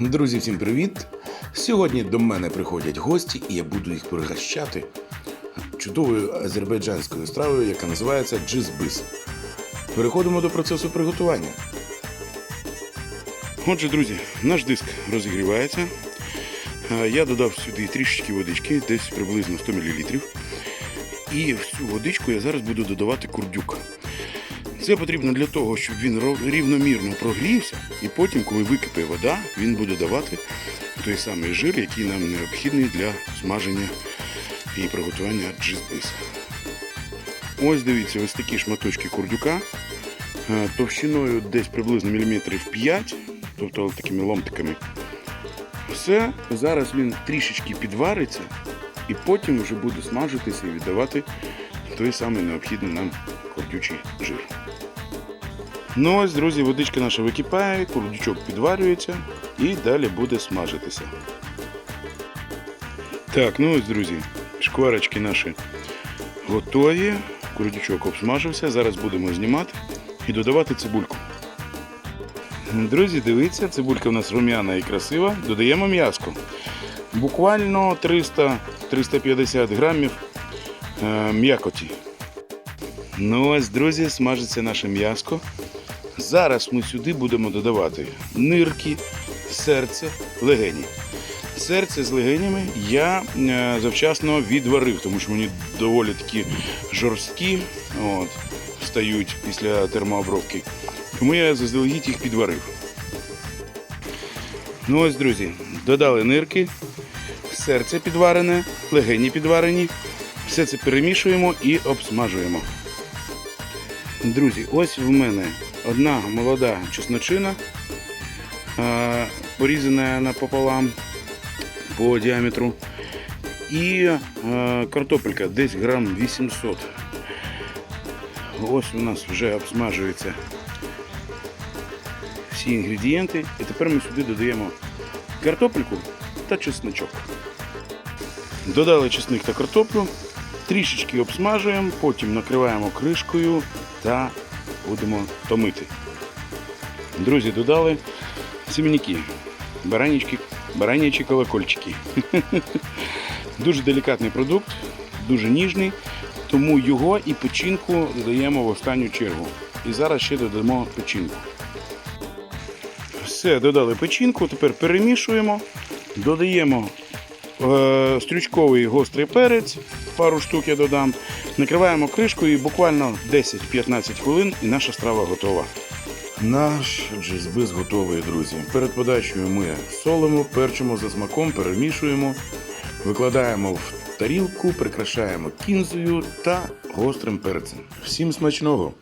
Друзі, всім привіт! Сьогодні до мене приходять гості, і я буду їх пригощати чудовою азербайджанською стравою, яка називається джизбис. Переходимо до процесу приготування. Отже, друзі, наш диск розігрівається. Е, Я додав сюди трішечки водички, десь приблизно 100 мл. І в цю водичку я зараз буду додавати курдюк. Це потрібно для того, щоб він рівномірно прогрівся, і потім, коли википає вода, він буде давати той самий жир, який нам необхідний для смаження і приготування джизбиса. Ось дивіться, ось такі шматочки курдюка е, товщиною десь приблизно міліметрів 5, тобто такими ломтиками. Все, зараз він трішечки підвариться, і потім вже буде смажитися і віддавати той самий необхідний нам курдючий жир. Ну ось, друзі, водичка наша википає, курдючок підварюється і далі буде смажитися. Так, ну ось, друзі, шкварочки наші готові. Курдючок обсмажився. Зараз будемо знімати і додавати цибульку. Друзі, дивіться, цибулька у нас рум'яна і красива. Додаємо м'яско. Буквально 300-350 грамів м'якоті. Ну ось, друзі, смажиться наше м'яско. Зараз ми сюди будемо додавати нирки, серце, легені. Серце з легенями я е, завчасно відварив, тому що вони доволі такі жорсткі от, стають після термообробки. Тому я заздалегідь їх підварив. Ну ось, друзі, додали нирки, серце підварене, легені підварені. Все це перемішуємо і обсмажуємо. Друзі, ось в мене одна молода чесночина, е, порізана напополам по діаметру. І е, картопелька десь грам 800. Ось у нас вже обсмажуються всі інгредієнти. І тепер ми сюди додаємо картопельку та чесночок. Додали чесник та картоплю, трішечки обсмажуємо, потім накриваємо кришкою та будемо томити. Друзі, додали семеняки, баранічки, баранячі колокольчики. Дуже делікатний продукт, дуже ніжний, тому його і печінку додаємо в останню чергу. І зараз ще додамо печінку. Все, додали печінку, тепер перемішуємо, додаємо е, стрючковий гострий перець, пару штук я додам. Накриваємо кришкою і буквально 10-15 хвилин і наша страва готова. Наш джизбис готовий, друзі. Перед подачею ми солимо, перчимо за смаком, перемішуємо, викладаємо в тарілку, прикрашаємо кінзою та гострим перцем. Всім смачного!